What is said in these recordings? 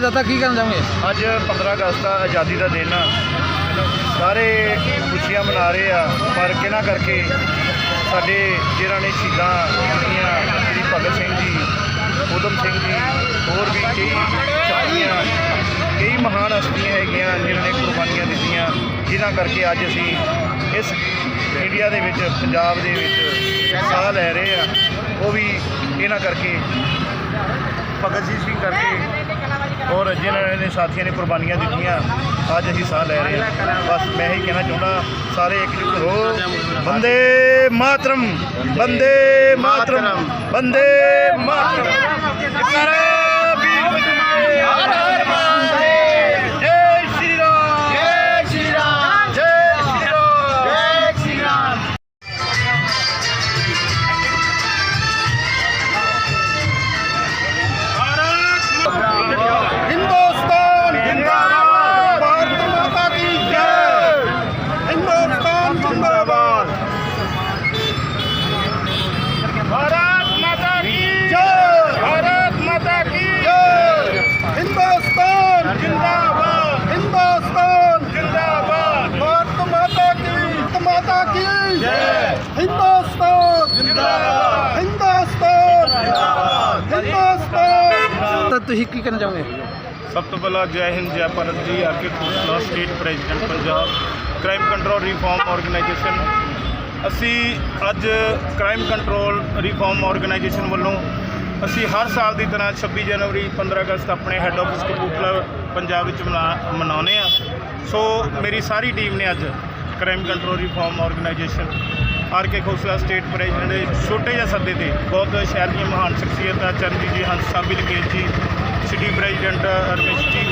ਦਾਤਾ ਕੀ ਕਹਿਣਾ ਚਾਹੁੰਗੇ ਅੱਜ 15 ਅਗਸਤ ਦਾ ਆਜ਼ਾਦੀ ਦਾ ਦਿਨ ਆ। ਸਾਰੇ ਖੁਸ਼ੀਆਂ ਮਨਾ ਰਹੇ ਆ ਪਰ ਕਿਹਨਾਂ ਕਰਕੇ ਸਾਡੇ ਜਿਹਨਾਂ ਨੇ ਸ਼ਹੀਦਾਂ ਦਿੱਤੀਆਂ ਸ਼੍ਰੀ ਭਗਤ ਸਿੰਘ ਜੀ ਉਦਮ ਸਿੰਘ ਜੀ, ਹੋਰ ਵੀ ਕਈ ਸਾਰੀਆਂ ਕਈ ਮਹਾਨ ਹਸਤੀਆਂ ਹੈਗੀਆਂ ਜਿਨ੍ਹਾਂ ਨੇ ਕੁਰਬਾਨੀਆਂ ਦਿੱਤੀਆਂ, ਜਿਨ੍ਹਾਂ ਕਰਕੇ ਅੱਜ ਅਸੀਂ ਇਸ ਇੰਡੀਆ ਦੇ ਵਿੱਚ, ਪੰਜਾਬ ਦੇ ਵਿੱਚ ਸਾਹ ਲੈ ਰਹੇ ਆ ਉਹ ਵੀ ਇਹਨਾਂ ਕਰਕੇ, ਭਗਤ ਸਿੰਘ ਕਰਕੇ, ਔਰ ਜਿਨ੍ਹਾਂ ਨੇ ਸਾਥੀਆਂ ਨੇ ਕੁਰਬਾਨੀਆਂ ਦਿੱਤੀਆਂ, ਅੱਜ ਅਸੀਂ ਸਾਹ ਲੈ ਰਹੇ ਹਾਂ। ਬਸ ਮੈਂ ਹੀ ਕਹਿਣਾ ਚਾਹੁੰਦਾ ਸਾਰੇ ਇਕਜੁੱਟ ਹੋ। ਬੰਦੇ ਮਾਤਰਮ ਬੰਦੇ ਮਾਤਰਮ ਬੰਦੇ ਮਾਤਰਮ। ਤੁਸੀਂ ਕੀ ਕਹਿਣਾ ਚਾਹੁੰਗੇ? ਸਭ ਤੋਂ ਪਹਿਲਾਂ ਜੈ ਹਿੰਦ, ਜੈ Bharat ji R K Khosla state president Punjab crime control reform organisation ਅਸੀਂ ਅੱਜ ਕ੍ਰਾਈਮ ਕੰਟਰੋਲ ਰਿਫਾਰਮ ਆਰਗੇਨਾਈਜੇਸ਼ਨ ਵੱਲੋਂ ਅਸੀਂ ਹਰ ਸਾਲ ਦੀ ਤਰ੍ਹਾਂ 26 ਜਨਵਰੀ 15 ਅਗਸਤ ਆਪਣੇ ਹੈੱਡ ਆਫਿਸ ਕਪੂਰਥਲਾ ਪੰਜਾਬ ਵਿੱਚ ਮਨਾ- ਮਨਾਉਂਦੇ ਆ ਸੋ ਮੇਰੀ ਸਾਰੀ ਟੀਮ ਨੇ ਅੱਜ crime control reform organisation R K Khosla state president ਦੇ ਛੋਟੇ ਜਿਹੇ ਸੱਦੇ ਤੇ ਬਹੁਤ ਸ਼ਹਿਰ ਦੀਆਂ ਮਹਾਨ ਸ਼ਖਸੀਅਤਾਂ ਚਰਨਜੀਤ ਜੀ, ਹੰਸ ਸਾਹਿਬ ਲਕੇਲ ਜੀ ਸਿਟੀ ਪ੍ਰੈਜ਼ੀਡੈਂਟ ਰਮੇਸ਼ ਜੀ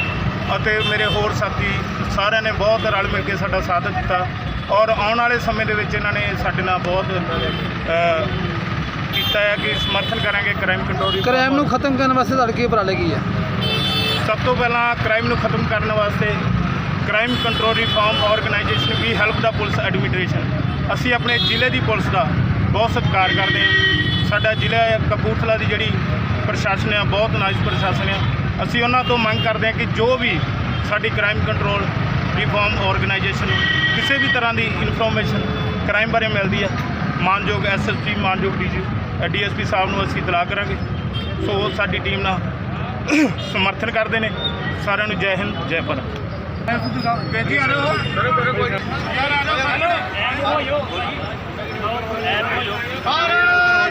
ਅਤੇ ਮੇਰੇ ਹੋਰ ਸਾਥੀ ਸਾਰਿਆਂ ਨੇ ਬਹੁਤ ਰਲ ਮਿਲ ਕੇ ਸਾਡਾ ਸਾਥ ਦਿੱਤਾ ਔਰ ਆਉਣ ਵਾਲੇ ਸਮੇਂ ਦੇ ਵਿੱਚ ਇਹਨਾਂ ਨੇ ਸਾਡੇ ਨਾਲ ਬਹੁਤ ਕੀਤਾ ਹੈ ਕਿ ਸਮਰਥਨ ਕਰਾਂਗੇ ਕ੍ਰਾਈਮ ਕੰਟਰੋਲ ਕ੍ਰਾਈਮ ਨੂੰ ਖਤਮ ਕਰਨ ਵਾਸਤੇ ਤੁਹਾਡੇ ਕੀ ਉਪਰਾਲੇ ਕੀ ਆ? ਸਭ ਤੋਂ ਪਹਿਲਾਂ ਕ੍ਰਾਈਮ ਨੂੰ ਖਤਮ ਕਰਨ ਵਾਸਤੇ ਕ੍ਰਾਈਮ ਕੰਟਰੋਲ ਰਿਫਾਰਮ ਆਰਗੇਨਾਈਜੇਸ਼ਨ ਵੀ ਹੈਲਪ ਦਾ ਪੁਲਿਸ ਐਡਮਿਨਿਸਟ੍ਰੇਸ਼ਨ। ਅਸੀਂ ਆਪਣੇ ਜ਼ਿਲ੍ਹੇ ਦੀ ਪੁਲਿਸ ਦਾ ਬਹੁਤ ਸਤਿਕਾਰ ਕਰਦੇ ਹਾਂ। ਸਾਡਾ ਜ਼ਿਲ੍ਹਾ ਕਪੂਰਥਲਾ ਦੀ ਜਿਹੜੀ ਪ੍ਰਸ਼ਾਸਨ ਆ, ਬਹੁਤ ਨਾਈਸ ਪ੍ਰਸ਼ਾਸਨ ਆ। ਅਸੀਂ ਉਹਨਾਂ ਤੋਂ ਮੰਗ ਕਰਦੇ ਹਾਂ ਕਿ ਜੋ ਵੀ ਸਾਡੀ ਕ੍ਰਾਈਮ ਕੰਟਰੋਲ ਰਿਫਾਰਮ ਆਰਗੇਨਾਈਜੇਸ਼ਨ ਕਿਸੇ ਵੀ ਤਰ੍ਹਾਂ ਦੀ ਇਨਫੋਰਮੇਸ਼ਨ ਕ੍ਰਾਈਮ ਬਾਰੇ ਮਿਲਦੀ ਹੈ ਮਾਨਯੋਗ ਐਸਐਸਪੀ ਮਾਨਯੋਗ ਡੀਜੀ ਡੀਐਸਪੀ ਸਾਹਿਬ ਨੂੰ ਅਸੀਂ ਇਤਲਾਹ ਕਰਾਂਗੇ। ਸੋ ਸਾਡੀ ਟੀਮ ਨਾਲ ਸਮਰਥਨ ਕਰਦੇ ਨੇ। ਸਾਰਿਆਂ ਨੂੰ ਜੈ ਹਿੰਦ, ਜੈ ਭਾਰਤ। ਬੇਟੀ ਆ ਰਹੋ ਯਾਰ ਆ ਜਾਓ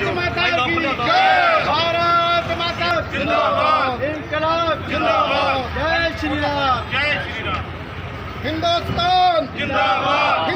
ਮਾਤਾ ਕੀ ਜੈ ਭਾਰਤ ਮਾਤਾ ਜਿੰਦਾਬਾਦ। ਇਨਕਲਾਬ ਜਿੰਦਾਬਾਦ। ਜੈ ਸ਼੍ਰੀ ਰਾਮ। ਜੈ ਸ਼੍ਰੀ ਰਾਮ। ਹਿੰਦੁਸਤਾਨ। ਜਿੰਦਾਬਾਦ।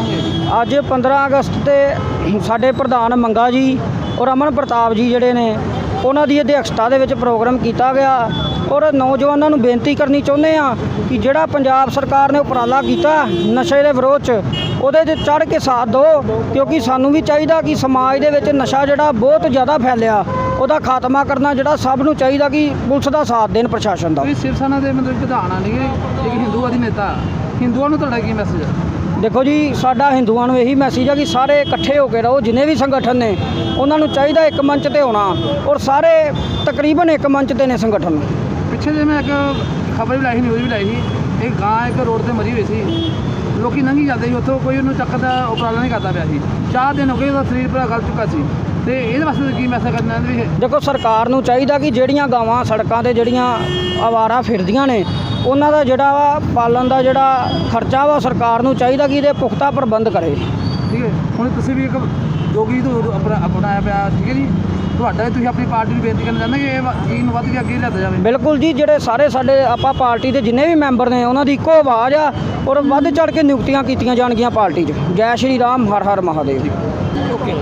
ਚਾਹੋਗੇ ਅੱਜ 15 ਅਗਸਤ ਤੇ ਸਾਡੇ ਪ੍ਰਧਾਨ ਮੰਗਾ ਜੀ ਔਰ ਅਮਨ ਪ੍ਰਤਾਪ ਜੀ ਜਿਹੜੇ ਨੇ ਉਹਨਾਂ ਦੀ ਅਧਿਕਸ਼ਤਾ ਦੇ ਵਿੱਚ ਪ੍ਰੋਗਰਾਮ ਕੀਤਾ ਗਿਆ ਔਰ ਨੌਜਵਾਨਾਂ ਨੂੰ ਬੇਨਤੀ ਕਰਨੀ ਚਾਹੁੰਦੇ ਆ ਕਿ ਜਿਹੜਾ ਪੰਜਾਬ ਸਰਕਾਰ ਨੇ ਉਪਰਾਲਾ ਕੀਤਾ ਨਸ਼ੇ ਦੇ ਵਿਰੋਧ 'ਚ ਉਹਦੇ 'ਚ ਚੜ੍ਹ ਕੇ ਸਾਥ ਦਿਓ ਕਿਉਂਕਿ ਸਾਨੂੰ ਵੀ ਚਾਹੀਦਾ ਕਿ ਸਮਾਜ ਦੇ ਵਿੱਚ ਨਸ਼ਾ ਜਿਹੜਾ ਬਹੁਤ ਜ਼ਿਆਦਾ ਫੈਲਿਆ ਉਹਦਾ ਖਾਤਮਾ ਕਰਨਾ ਜਿਹੜਾ ਸਭ ਨੂੰ ਚਾਹੀਦਾ ਕਿ ਪੁਲਿਸ ਦਾ ਸਾਥ ਦੇਣ ਪ੍ਰਸ਼ਾਸਨ ਦਾ। ਤੁਸੀਂ ਦੇ ਮਤਲਬ ਪ੍ਰਧਾਨ ਆ ਨਹੀਂ ਇੱਕ ਹਿੰਦੂਵਾਦੀ ਨੇਤਾ। ਹਿੰਦੂਆਂ ਨੂੰ ਤੁਹਾਡਾ ਕੀ ਮੈਸੇਜ ਹੈ? ਦੇਖੋ ਜੀ ਸਾਡਾ ਹਿੰਦੂਆਂ ਨੂੰ ਇਹੀ ਮੈਸੇਜ ਹੈ ਕਿ ਸਾਰੇ ਇਕੱਠੇ ਹੋ ਕੇ ਰਹੋ ਜਿੰਨੇ ਵੀ ਸੰਗਠਨ ਨੇ ਉਹਨਾਂ ਨੂੰ ਚਾਹੀਦਾ ਇੱਕ ਮੰਚ ਤੇ ਹੋਣਾ ਔਰ ਸਾਰੇ ਤਕਰੀਬਨ ਇੱਕ ਮੰਚ ਤੇ ਨੇ ਸੰਗਠਨ। ਪਿੱਛੇ ਜੇ ਮੈਂ ਇੱਕ ਖਬਰ ਵੀ ਲਾਈ ਸੀ ਨਿਊਜ਼ ਵੀ ਲਾਈ ਸੀ ਇੱਕ ਗਾਂ ਇੱਕ ਰੋਡ ਤੇ ਮਰੀ ਹੋਈ ਸੀ। ਲੋਕੀ ਲੰਘੀ ਜਾਂਦੇ ਸੀ ਉੱਥੋਂ ਕੋਈ ਉਹਨੂੰ ਚੱਕਦਾ ਉਪਰਾਲਾ ਨਹੀਂ ਕਰਦਾ ਪਿਆ ਸੀ। ਚਾਰ ਦਿਨ ਹੋ ਗਏ ਉਹਦਾ ਸਰੀਰ ਪੂਰਾ ਗਲ ਚੁੱਕਾ ਸੀ। ਤੇ ਇਹਦੇ ਵਾਸਤੇ ਕੀ ਮੈਸੇਜ ਕਰਨਾ ਹੈ ਵੀ ਦੇਖੋ ਸਰਕਾਰ ਨੂੰ ਚਾਹੀਦਾ ਕਿ ਜਿਹੜੀਆਂ ਗਾਵਾਂ ਸੜਕਾਂ ਤੇ ਜਿਹੜੀਆਂ ਆਵਾਰਾ ਫਿਰਦੀਆਂ ਨੇ ਉਹਨਾਂ ਦਾ ਜਿਹੜਾ ਵਾ ਪਾਲਣ ਦਾ ਜਿਹੜਾ ਖਰਚਾ ਵਾ ਸਰਕਾਰ ਨੂੰ ਚਾਹੀਦਾ ਕਿ ਇਹਦੇ ਪੁਖਤਾ ਪ੍ਰਬੰਧ ਕਰੇ। ਠੀਕ ਹੈ। ਹੁਣ ਤੁਸੀਂ ਵੀ ਇੱਕ ਜੋਗੀ ਤੋਂ ਆਪਣਾ ਅਪਣਾਇਆ ਪਿਆ ਠੀਕ ਹੈ ਜੀ? ਤੁਹਾਡਾ ਤੁਸੀਂ ਆਪਣੀ ਪਾਰਟੀ ਨੂੰ ਬੇਨਤੀ ਕਰਨਾ ਚਾਹੁੰਦੇ ਕਿ ਇਹ ਚੀਜ਼ ਨੂੰ ਵੱਧ ਕੇ ਅੱਗੇ ਲਿਆਂਦਾ ਜਾਵੇ। ਬਿਲਕੁਲ ਜੀ ਜਿਹੜੇ ਸਾਰੇ ਸਾਡੇ ਆਪਾਂ ਪਾਰਟੀ ਦੇ ਜਿੰਨੇ ਵੀ ਮੈਂਬਰ ਨੇ ਉਹਨਾਂ ਦੀ ਇੱਕੋ ਆਵਾਜ਼ ਆ ਔਰ ਵੱਧ ਚੜ ਕੇ ਨਿਯੁਕਤੀਆਂ ਕੀਤੀਆਂ ਜਾਣਗੀਆਂ ਪਾਰਟੀ 'ਚ। ਜੈ ਸ਼੍ਰੀ ਰਾਮ ਹਰ ਹਰ ਮਹਾਦੇਵ। ਓਕੇ।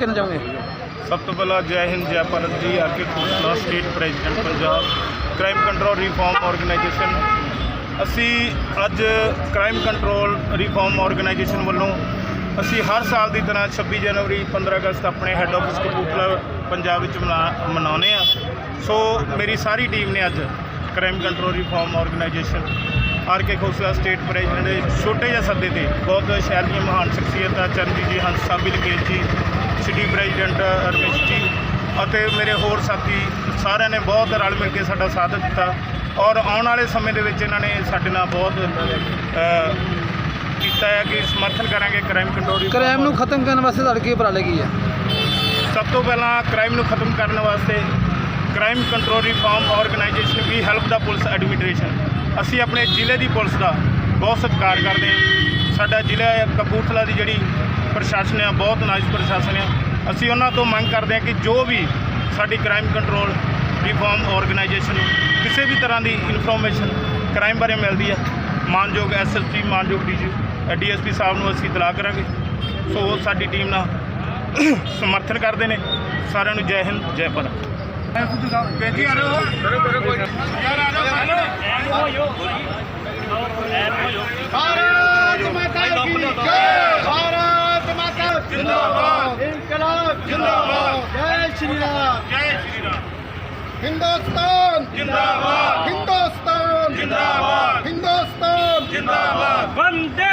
ਕਹਿਣਾ ਚਾਹੋਗੇ ਸਭ ਤੋਂ ਪਹਿਲਾਂ ਜੈ ਹਿੰਦ, ਜੈ Bharat ji R K Khosla state president Punjab crime control reform organisation. ਅਸੀਂ ਅੱਜ ਕ੍ਰਾਈਮ ਕੰਟਰੋਲ ਰਿਫਾਰਮ ਆਰਗੇਨਾਈਜੇਸ਼ਨ ਵੱਲੋਂ ਅਸੀਂ ਹਰ ਸਾਲ ਦੀ ਤਰ੍ਹਾਂ 26 ਜਨਵਰੀ 15 ਅਗਸਤ ਆਪਣੇ ਹੈੱਡ ਆਫਿਸ ਕਪੂਰਥਲਾ ਪੰਜਾਬ ਵਿੱਚ ਮਨਾ- ਮਨਾਉਂਦੇ ਆ ਸੋ ਮੇਰੀ ਸਾਰੀ ਟੀਮ ਨੇ ਅੱਜ crime control reform organisation R K Khosla state president ਦੇ ਛੋਟੇ ਜਿਹੇ ਸੱਦੇ ਤੇ। ਬਹੁਤ ਸ਼ਹਿਰ ਦੀਆਂ ਮਹਾਨ ਸ਼ਖਸੀਅਤਾਂ ਚਰਨਜੀਤ ਜੀ ਹੰਸ ਸਾਹਿਬ ਲਕੇਸ਼ ਜੀ ਸਿਟੀ ਪ੍ਰੈਜ਼ੀਡੈਂਟ ਰਮੇਸ਼ ਜੀ ਅਤੇ ਮੇਰੇ ਹੋਰ ਸਾਥੀ ਸਾਰਿਆਂ ਨੇ ਬਹੁਤ ਰਲ ਮਿਲ ਕੇ ਸਾਡਾ ਸਾਥ ਦਿੱਤਾ। ਔਰ ਆਉਣ ਵਾਲੇ ਸਮੇਂ ਦੇ ਵਿੱਚ ਇਹਨਾਂ ਨੇ ਸਾਡੇ ਨਾਲ ਬਹੁਤ ਕੀਤਾ ਹੈ ਕਿ ਸਮਰਥਨ ਕਰਾਂਗੇ ਕ੍ਰਾਈਮ ਕੰਟਰੋਲ ਕ੍ਰਾਈਮ ਨੂੰ ਖਤਮ ਕਰਨ ਵਾਸਤੇ ਤੁਹਾਡੇ ਕੀ ਉਪਰਾਲੇ ਕੀ ਹੈ ਸਭ ਤੋਂ ਪਹਿਲਾਂ ਕ੍ਰਾਈਮ ਨੂੰ ਖਤਮ ਕਰਨ ਵਾਸਤੇ ਕ੍ਰਾਈਮ ਕੰਟਰੋਲ ਰਿਫਾਰਮ ਆਰਗੇਨਾਈਜੇਸ਼ਨ ਵੀ ਹੈਲਪ ਦਾ ਪੁਲਿਸ ਐਡਮਿਨਿਸਟ੍ਰੇਸ਼ਨ ਅਸੀਂ ਆਪਣੇ ਜ਼ਿਲ੍ਹੇ ਦੀ ਪੁਲਿਸ ਦਾ ਬਹੁਤ ਸਤਿਕਾਰ ਕਰਦੇ ਹਾਂ। ਸਾਡਾ ਜ਼ਿਲ੍ਹਾ ਕਪੂਰਥਲਾ ਦੀ ਜਿਹੜੀ ਪ੍ਰਸ਼ਾਸਨ ਆ ਬਹੁਤ ਨਾਈਸ ਪ੍ਰਸ਼ਾਸਨ ਆ ਅਸੀਂ ਉਹਨਾਂ ਤੋਂ ਮੰਗ ਕਰਦੇ ਹਾਂ ਕਿ ਜੋ ਵੀ ਸਾਡੀ ਕ੍ਰਾਈਮ ਕੰਟਰੋਲ ਰਿਫਾਰਮ ਆਰਗੇਨਾਈਜੇਸ਼ਨ ਨੂੰ ਕਿਸੇ ਵੀ ਤਰ੍ਹਾਂ ਦੀ ਇਨਫੋਰਮੇਸ਼ਨ ਕ੍ਰਾਈਮ ਬਾਰੇ ਮਿਲਦੀ ਹੈ, ਮਾਨਯੋਗ ਐਸਐਸਪੀ ਮਾਨਯੋਗ ਡੀਜੀ ਡੀਐਸਪੀ ਸਾਹਿਬ ਨੂੰ ਅਸੀਂ ਇਤਲਾਹ ਕਰਾਂਗੇ। ਸੋ ਉਹ ਸਾਡੀ ਟੀਮ ਨਾਲ ਸਮਰਥਨ ਕਰਦੇ ਨੇ। ਸਾਰਿਆਂ ਨੂੰ ਜੈ ਹਿੰਦ, ਜੈ ਭਾਰਤ। ਭਾਰਤ ਮਾਤਾ ਕੀ ਜੈ ਭਾਰਤ ਮਾਤਾ ਜਿੰਦਾਬਾਦ ਇਨਕਲਾਬ ਜਿੰਦਾਬਾਦ ਜੈ ਸ਼੍ਰੀ ਰਾਮ ਜੈ ਸ਼੍ਰੀ ਰਾਮ ਹਿੰਦੁਸਤਾਨ ਜਿੰਦਾਬਾਦ ਹਿੰਦੁਸਤਾਨ ਜਿੰਦਾਬਾਦ ਹਿੰਦੁਸਤਾਨ ਜਿੰਦਾਬਾਦ ਵੰਦੇ